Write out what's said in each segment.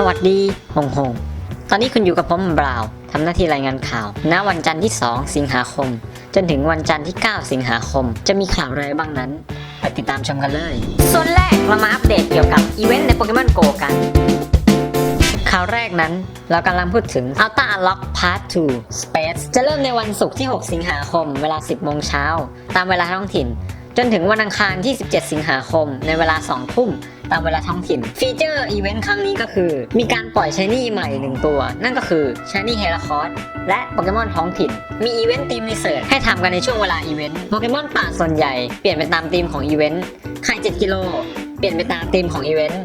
สวัสดีหงหงตอนนี้คุณอยู่กับผมบราวน์ทำหน้าที่รายงานข่าว ณ วันจันทร์ที่ 2 สิงหาคม จนถึงวันจันทร์ที่ 9 สิงหาคม จะมีข่าวอะไรบ้างนั้น ไปติดตามชมกันเลย ส่วนแรกเรามาอัปเดตเกี่ยวกับอีเวนต์ในโปเกมอนโกกัน ข่าวแรกนั้นเรากำลังพูดถึง Ultra Unlock Part 2 Space จะเริ่มในวันศุกร์ที่ 6 สิงหาคม เวลา 10 โมงเช้า ตามเวลาท้องถิ่น จนถึงวันอังคารที่ 17 สิงหาคม ในเวลา 2 ทุ่ม ตามเวลาท้องถิ่น ฟีเจอร์อีเวนต์ครั้งนี้ก็คือ มีการปล่อยช h นี่ใหม่หนึ่งตัว นั่นก็คือช h นี่เฮลคอ s และโปเกมอนท้องถิ่น มีอีเวนต์ทีมรีเสิร์ชให้ทำกันในช่วงเวลาอีเวนต์โปเกมอนป่าส่วนใหญ่เปลี่ยนไปตามธีมของอีเวนต์ไข่7กิโลเปลี่ยนไปตามธีมของอีเวนต์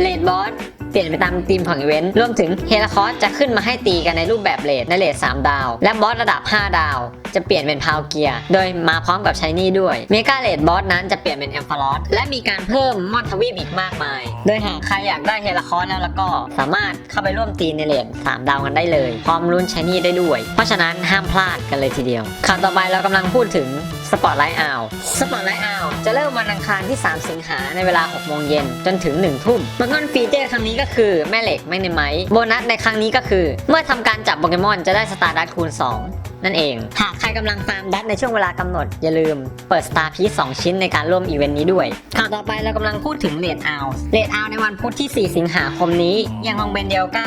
เลดบอสเปลี่ยนไปตามธีมของอีเวนต์รวมถึงเฮลคอ s จะขึ้นมาให้ตีกันในรูปแบบเลดในเลด3ดาว และบอสระดับ 5 ดาว จะเปลี่ยนเป็นพาวเกียร์ โดยมาพร้อมกับชายนี่ด้วย เมกาเลดบอสนั้นจะเปลี่ยนเป็นแอมฟาลอสและมีการเพิ่มมอนทวีปอีกมากมาย โดยหากใครอยากได้เฮลคอ s แล้วแล้วก็สามารถเข้าไปร่วมตีในเลด3ดาวกันได้เลย พร้อมลุ้นชายนี่ได้ด้วย เพราะฉะนั้นห้ามพลาดกันเลยทีเดียวข่าวต่อไปเรากำลังพูดถึงสปอตไลท์อาวสปอตไลท์อาวจะเริ่มวันอังคารที่ 3 สิงหาในเวลา 6 โมงเย็นจนถึง 1 ทุ่มโปเกมอนฟีเจอร์ครั้งนี้ก็คือแม่เหล็กไม่ในไม้โบนัสในครั้งนี้ก็คือ เมื่อทำการจับโปเกมอนจะได้สตาร์ดัตคูณ 2 นั่นเอง หากใครกำลังฟาร์มดัตในช่วงเวลากำหนด อย่าลืมเปิดสตาร์พีซ2ชิ้นในการร่วมอีเวนต์นี้ด้วย ข่าวต่อไปเรากำลังพูดถึงเลดอา์เลดอา์ในวันพุธที่ 4 สิงหาคมนี้ยังคงเป็นเดลก้า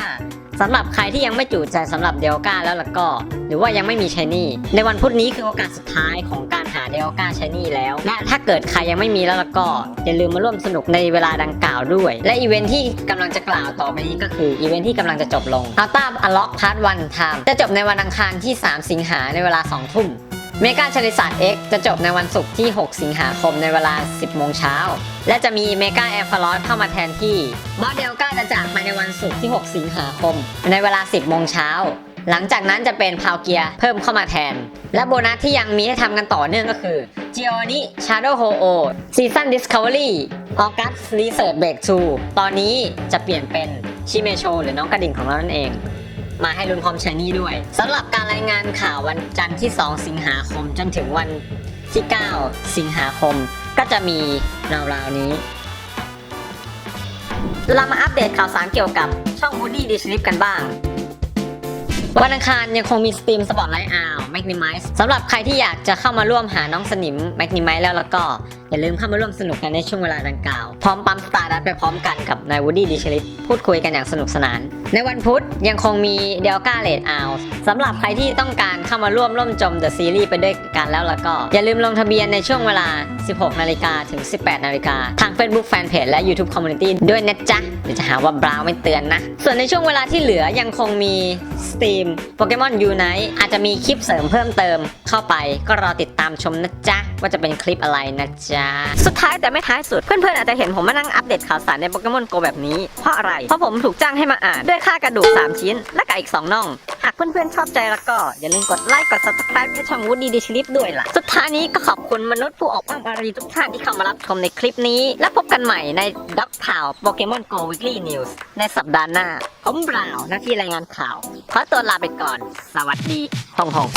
สำหรับใครที่ยังไม่จุใจสำหรับเดลก้าแล้วล่ะก็ หรือว่ายังไม่มีชายนี่ในวันพุธนี้คือโอกาสสุดท้ายของการหา เดลกาชานี่แล้ว และถ้าเกิดใครยังไม่มีแล้วก็อย่าลืมมาร่วมสนุกในเวลาดังกล่าวด้วย และอีเวนท์ที่กำลังจะกล่าวต่อไปนี้ก็คืออีเวนท์ที่กำลังจะจบลง Ultra Unlock Part 1 Time จะจบในวันอังคารที่ 3 สิงหาในเวลา 2 ทุ่มเมกาชลิสัต X จะจบในวันศุกร์ที่ 6 สิงหาคมในเวลา 10 โมงเช้า และจะมีเมกาแอร์ฟลอสเข้ามาแทนที่บอสเดลกาจะจากไปในวันศุกร์ที่ 6 สิงหาคม ในเวลา 10 โมงเช้า หลังจากนั้นจะเป็นพาวเกียร์เพิ่มเข้ามาแทน และโบนัสที่ยังมีให้ทำกันต่อเนื่องก็คือ g i o n i Shadow Ho O Season Discovery August Research Breakthrough ตอนนี้จะเปลี่ยนเป็นชิเมโชหรือน้องกระดิ่งของเรานั่นเอง มาให้ลุ้นพร้อมชายนี่ด้วยสำหรับการรายงานข่าววันจันทร์ที่ 2 สิงหาคมจนถึงวันที่ 9 สิงหาคม ก็จะมีราวๆนี้เรามาอัปเดตข่าวสารเกี่ยวกับช่อง Woody d i s l i p กันบ้าง วันอังคารยังคงมีสตรีมสปอตไลท์อาวแมกนิมิสสำหรับใครที่อยากจะเข้ามาร่วมหาน้องสนิมแมกนิมิสแล้วแล้วก็อย่าลืมเข้ามาร่วมสนุกกันในช่วงเวลาดังกล่าว พร้อมปั๊มสตาร์ดัตไปพร้อมกันกับนายวูดดี้ดิชลิปพูดคุยกันอย่างสนุกสนาน ในวันพุธยังคงมีเดลกาเลดอาวสำหรับใครที่ต้องการเข้ามาร่วมร่วมจมเดอะซีรีส์ไปด้วยกันแล้วแล้วก็ อย่าลืมลงทะเบียนในช่วงเวลา 16 นาฬิกาถึง 18 นาฬิกาทาง Facebook Fanpage และ YouTube Community ด้วยนะจ๊ะเดี๋ยวจะหาว่าบราวไม่เตือนนะ ส่วนในช่วงเวลาที่เหลือยังคงมีสตรีมโปเกมอนยูไนอาจจะมีคลิปเสริมเพิ่มเติมเข้าไปก็รอติดตามชมนะจ๊ะ ว่าจะเป็นคลิปอะไรนะจ๊ะ สุดท้ายแต่ไม่ท้ายสุด เพื่อนๆอาจจะเห็นผมมานั่งอัปเดตข่าวสารในโปเกมอนโกแบบนี้ เพราะอะไร เพราะผมถูกจ้างให้มาอ่านด้วยค่ากระดูก 3 ชิ้น และกับอีก 2น่อง หากเพื่อนๆชอบใจแล้วก็ อย่าลืมกดไลค์กด subscribe ให้ช่อง Woody d i s h l i p ด้วยล่ะ สุดท้ายนี้ก็ขอบคุณมนุษย์ผู้ออกแบบอารีทุกท่านที่เข้ามารับชมในคลิปนี้ และพบกันใหม่ในด็อกข่าวโปเกมอนโก Weekly News ในสัปดาห์หน้าผมบราวน์หน้าที่รายงานข่าว ขอตัวลาไปก่อน สวัสดีฮงฮง